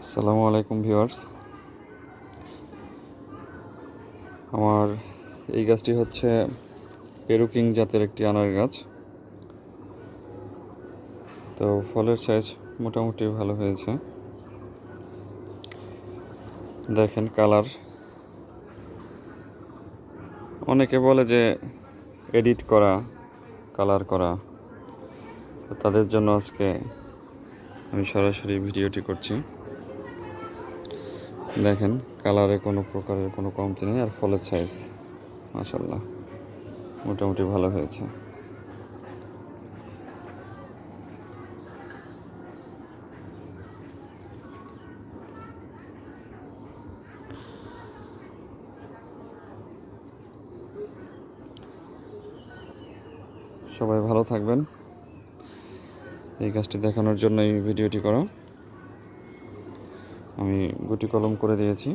আসসালামু আলাইকুম ভিউয়ার্স। আমার এই গাছটি হচ্ছে পেরুকিং জাতের একটি আনার গাছ। তো ফলের সাইজ মোটামুটি ভালো হয়েছে। দেখেন কালার অনেকে বলে যে এডিট করা কালার করা। তাদের জন্য আজকে আমি সরাসরি ভিডিওটি করছি। দেখেন, কালারে কোনো প্রকারের কোনো কমতি নেই আর ফলের সাইজ মাসাল্লাহ মোটামুটি ভালো হয়েছে। সবাই ভালো থাকবেন। এই গাছটি দেখানোর জন্য এই ভিডিওটি করা। আমি গুটি কলম করে দিয়েছি।